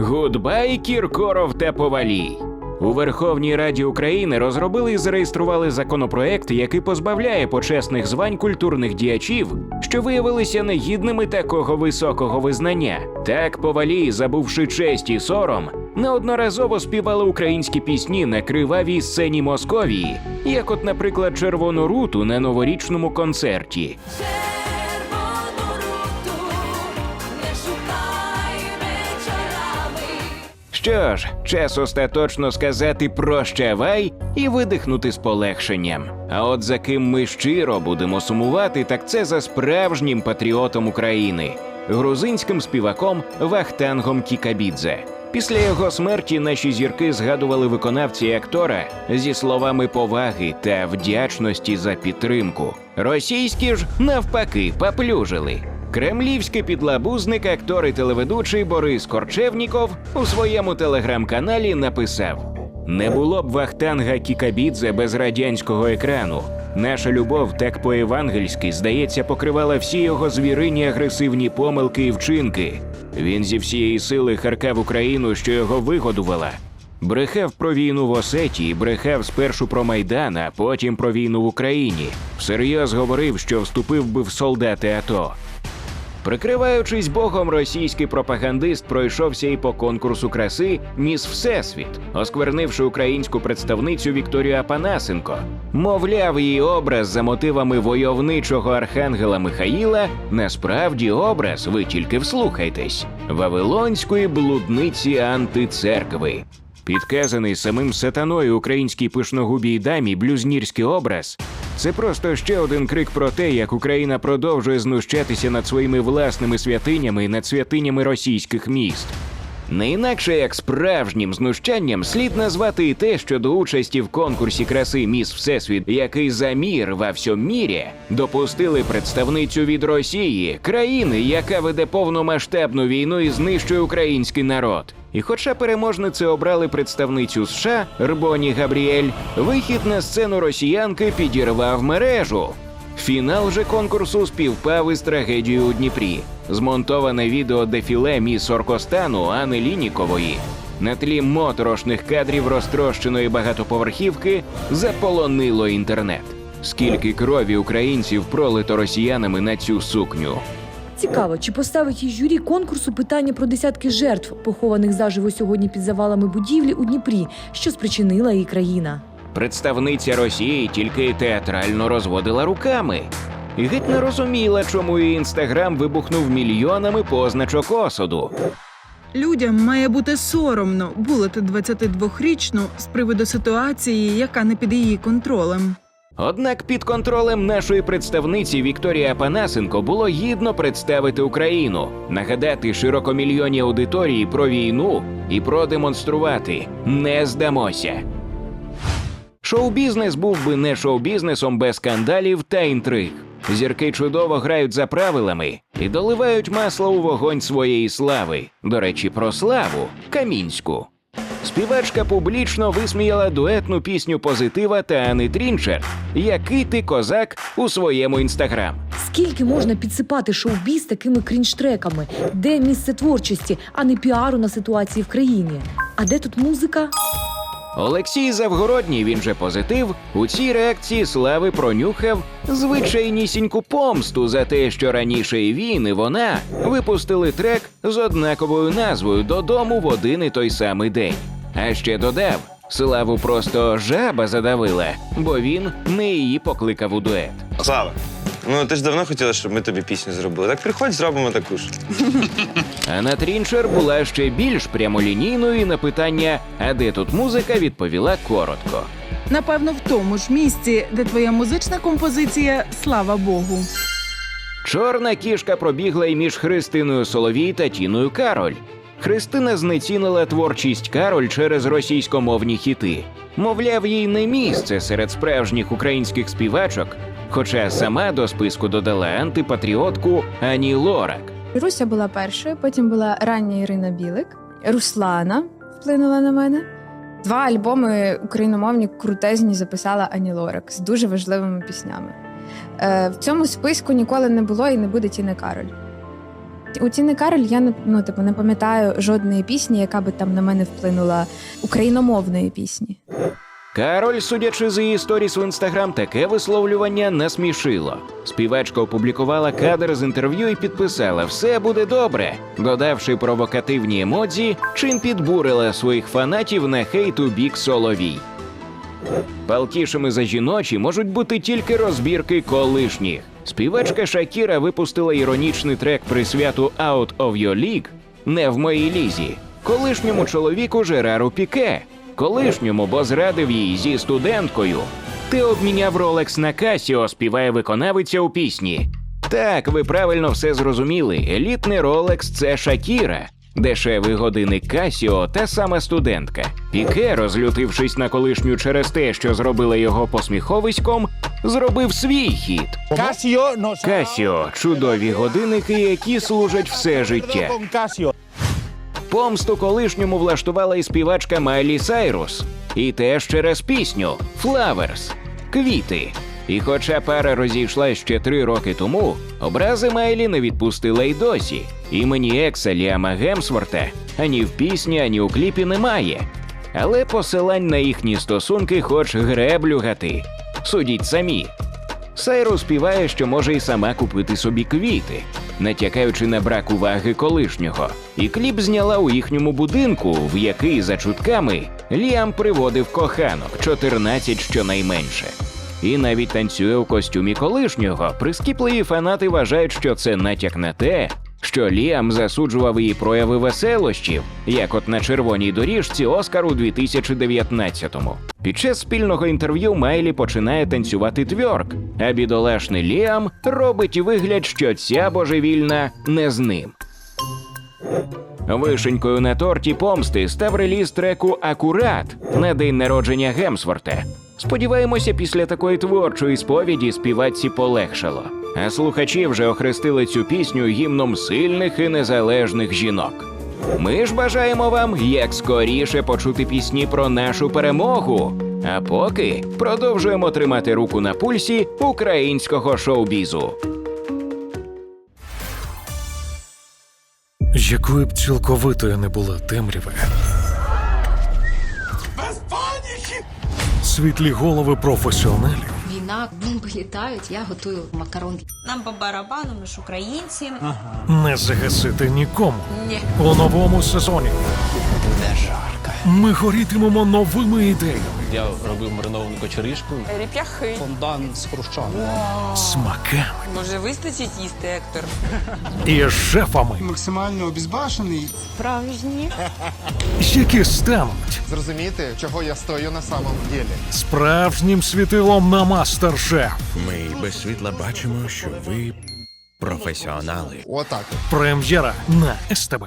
Гудбай, Кіркоров та Повалій. У Верховній Раді України розробили і зареєстрували законопроект, який позбавляє почесних звань культурних діячів, що виявилися негідними такого високого визнання. Так Повалій, забувши честь і сором, неодноразово співали українські пісні на кривавій сцені Московії, як, от, наприклад, Червону руту на новорічному концерті. Що ж, час остаточно сказати прощавай і видихнути з полегшенням. А от за ким ми щиро будемо сумувати, так це за справжнім патріотом України, грузинським співаком Вахтангом Кікабідзе. Після його смерті наші зірки згадували виконавця і актора зі словами поваги та вдячності за підтримку. Російські ж навпаки поплюжили. Кремлівський підлабузник, актор і телеведучий Борис Корчевніков у своєму телеграм-каналі написав: Не було б Вахтанга Кікабідзе без радянського екрану. Наша любов так по-евангельськи, здається, покривала всі його звірині агресивні помилки і вчинки. Він зі всієї сили харкав Україну, що його вигодувала. Брехав про війну в Осетії, брехав спершу про Майдан, а потім про війну в Україні. Всерйоз говорив, що вступив би в солдати АТО. Прикриваючись богом, російський пропагандист пройшовся і по конкурсу краси Міс Всесвіт, осквернивши українську представницю Вікторію Апанасенко. Мовляв, її образ за мотивами войовничого архангела Михаїла насправді образ, ви тільки вслухайтесь, Вавилонської блудниці антицеркви. Підказаний самим сатаною українській пишногубій дамі блюзнірський образ це просто ще один крик про те, як Україна продовжує знущатися над своїми власними святинями і над святинями російських міст. Не інакше як справжнім знущанням слід назвати і те, що до участі в конкурсі краси Міс Всесвіт, який за мір во всьому мірі, допустили представницю від Росії, країни, яка веде повномасштабну війну і знищує український народ. І хоча переможниці обрали представницю США Рбоні Габріель, вихід на сцену росіянки підірвав мережу. Фінал же конкурсу співпав із трагедією у Дніпрі. Змонтоване відео дефіле міс Оркостану Ани Лінікової на тлі моторошних кадрів розтрощеної багатоповерхівки заполонило інтернет. Скільки крові українців пролито росіянами на цю сукню? Цікаво, чи поставить їй журі конкурсу питання про десятки жертв, похованих заживо сьогодні під завалами будівлі у Дніпрі, що спричинила її країна. Представниця Росії тільки театрально розводила руками. І геть не розуміла, чому її інстаграм вибухнув мільйонами позначок осуду. Людям має бути соромно булити 22-річну з приводу ситуації, яка не під її контролем. Однак під контролем нашої представниці Вікторії Апанасенко було гідно представити Україну, нагадати широкомільйонній аудиторії про війну і продемонструвати не здамося. Шоу-бізнес був би не шоу-бізнесом без скандалів та інтриг. Зірки чудово грають за правилами і доливають масло у вогонь своєї слави. До речі, про славу Камінську. Співачка публічно висміяла дуетну пісню позитива та Ани Трінчер Який ти козак у своєму інстаграм. Скільки можна підсипати шоу-біз такими крінж-треками? Де місце творчості, а не піару на ситуації в країні? А де тут музика? Олексій Завгородній, він же позитив, у цій реакції слави пронюхав звичайнісіньку помсту за те, що раніше і він, і вона випустили трек з однаковою назвою додому в один і той самий день. А ще додав, славу просто жаба задавила, бо він не її покликав у дует. Слава, ну ти ж давно хотіла, щоб ми тобі пісню зробили. Так приходь, зробимо таку ж. Анна Трінчер була ще більш прямолінійною і на питання А де тут музика відповіла коротко. Напевно, в тому ж місці, де твоя музична композиція, слава Богу. Чорна кішка пробігла й між Христиною Соловій та Тіною Кароль. Христина знецінила творчість Кароль через російськомовні хіти. Мовляв, їй не місце серед справжніх українських співачок, хоча сама до списку додала антипатріотку Ані Лорак. Руся була першою, потім була рання Ірина Білик, Руслана вплинула на мене. Два альбоми україномовні крутезні записала Ані Лорак з дуже важливими піснями. Е, в цьому списку ніколи не було і не буде Тіни Кароль. У Тіни Кароль я ну, типу, не пам'ятаю жодної пісні, яка би там на мене вплинула україномовної пісні. Кароль, судячи з її сторіс в інстаграм, таке висловлювання насмішило. Співачка опублікувала кадр з інтерв'ю і підписала Все буде добре, додавши провокативні емодзі, чим підбурила своїх фанатів на хейт у бік Соловій. Палкішими за жіночі можуть бути тільки розбірки колишніх. Співачка Шакіра випустила іронічний трек при святу Out of Your League не в моїй лізі, колишньому чоловіку Жерару Піке, колишньому, бо зрадив її зі студенткою. Ти обміняв Ролекс на Касіо, співає виконавиця у пісні. Так, ви правильно все зрозуміли. Елітний Ролекс це Шакіра. Дешевий годинник Касіо та сама студентка. Піке, розлютившись на колишню через те, що зробила його посміховиськом, зробив свій. Casio Касіо чудові годинники, які служать все життя. Помсту колишньому влаштувала і співачка Майлі Сайрус. І теж через пісню Flowers – квіти. І хоча пара розійшлась ще три роки тому, образи Майлі не відпустила й досі. Імені екса Ліама Гемсворта ані в пісні, ані у кліпі немає. Але посилань на їхні стосунки хоч греблю гати. Судіть самі. Сайру співає, що може й сама купити собі квіти, натякаючи на брак уваги колишнього. І кліп зняла у їхньому будинку, в який, за чутками, Ліам приводив коханок 14 щонайменше. І навіть танцює у костюмі колишнього. Прискіпливі фанати вважають, що це натяк на те, що Ліам засуджував її прояви веселощів, як от на червоній доріжці Оскар у 2019-му. Під час спільного інтерв'ю Майлі починає танцювати твьорк, а бідолашний Ліам робить вигляд, що ця божевільна не з ним. Вишенькою на торті помсти став реліз треку Акурат на день народження Гемсворта. Сподіваємося, після такої творчої сповіді співачці полегшало. А слухачі вже охрестили цю пісню гімном сильних і незалежних жінок. Ми ж бажаємо вам як скоріше почути пісні про нашу перемогу. А поки продовжуємо тримати руку на пульсі українського шоу-бізу. Якою б цілковитою не була темрява. Світлі голови професіоналів Війна, бомби літають, я готую макарон. Нам по барабану, ми ж українці. не загасити нікому. Ні. У новому сезоні. Ми горітимемо новими ідеями, Я робив мариновану кочеришку. Реп'яхи. Фондан з хрущами. смаками Може вистачить їсти, Ектор? і шефами, Максимально обізбашений. Справжні. які стануть Зрозуміти, чого я стою на самом ділі. справжнім світилом на мастер-шеф. Ми без світла бачимо, що ви професіонали. Отак. Прем'єра на СТБ.